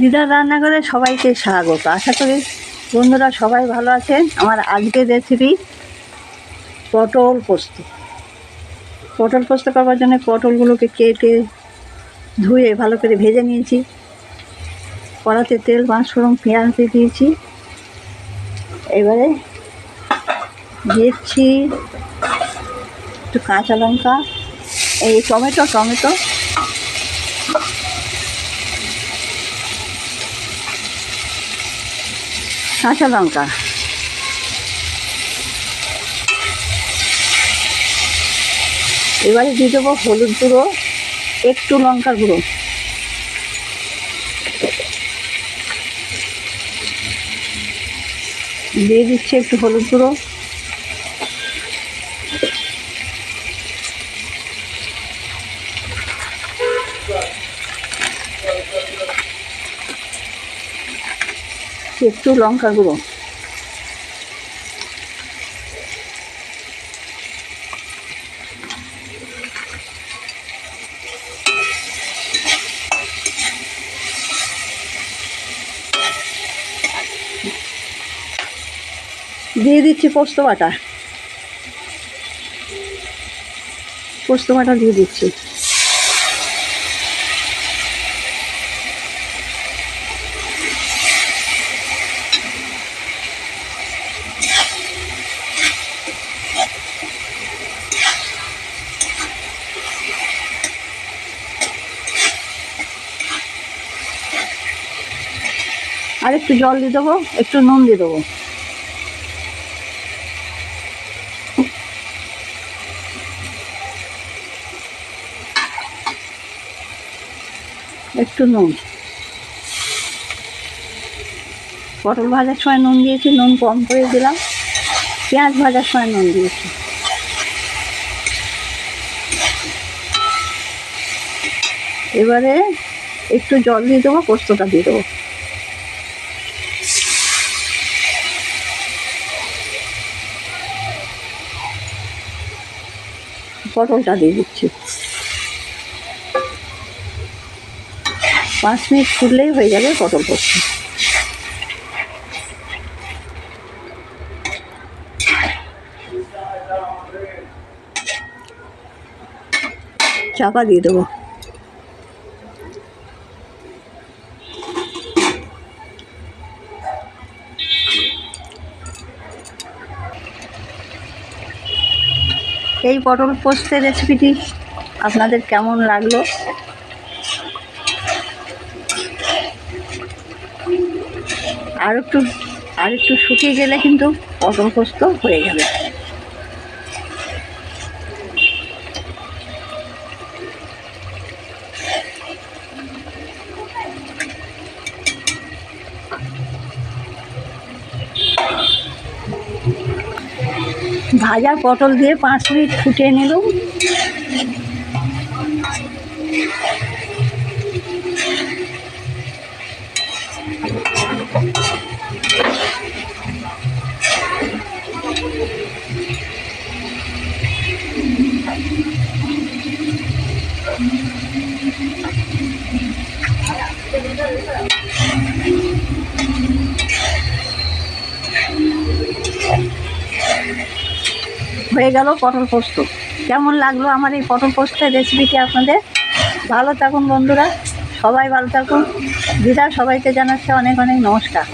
দিদার রান্নাঘরে সবাইকে স্বাগত। আশা করি বন্ধুরা সবাই ভালো আছেন। আমার আজকের রেসিপি পটল পোস্ত। পটল পোস্ত করবার জন্য পটলগুলোকে কেটে, ধুয়ে ভালো করে ভেজে নিয়েছি। কড়াতে তেল পাঁচফোড়ন পেঁয়াজ দিয়ে দিয়েছি। এবারে দিচ্ছি একটু কাঁচা লঙ্কা, এই টমেটো টমেটো। কাঁচা লঙ্কা। এবারে দিয়ে দেবো হলুদ গুঁড়ো, একটু লঙ্কা গুঁড়ো। দিয়ে দিচ্ছি একটু হলুদ গুঁড়ো। একটু লঙ্কা গুঁড়ো। দিয়ে দিচ্ছি পোস্ত বাটা। পোস্ত বাটা দিয়ে দিচ্ছি। আর একটু জল দিয়ে দেবো, একটু নুন দিয়ে দেবো। একটু নুন। পটল ভাজার সময় নুন দিয়েছি, নুন কম করে দিলাম। পেঁয়াজ ভাজার সময় নুন দিয়েছি। এবারে একটু জল দিয়ে দেবো, পোস্তটা দিয়ে দেবো। পটলটা দিয়ে দিচ্ছি। পাঁচ মিনিট ফুটলেই হয়ে যাবে পটল পোস্ত চাপা দিয়ে দেবো। এই পটল পোস্তের রেসিপিটি আপনাদের কেমন লাগল? আর একটু আর একটু শুকিয়ে গেলে কিন্তু পটল পোস্ত হয়ে যাবে। ভাজা পটল দিয়ে পাঁচ মিনিট ফুটিয়ে নিলাম হয়ে গেল পটল পোস্ত। কেমন লাগল আমার এই পটল পোস্তের রেসিপিটি আপনাদের? ভালো থাকুন বন্ধুরা, সবাই ভালো থাকুন। দিদা সবাইকে জানাচ্ছে অনেক অনেক নমস্কার।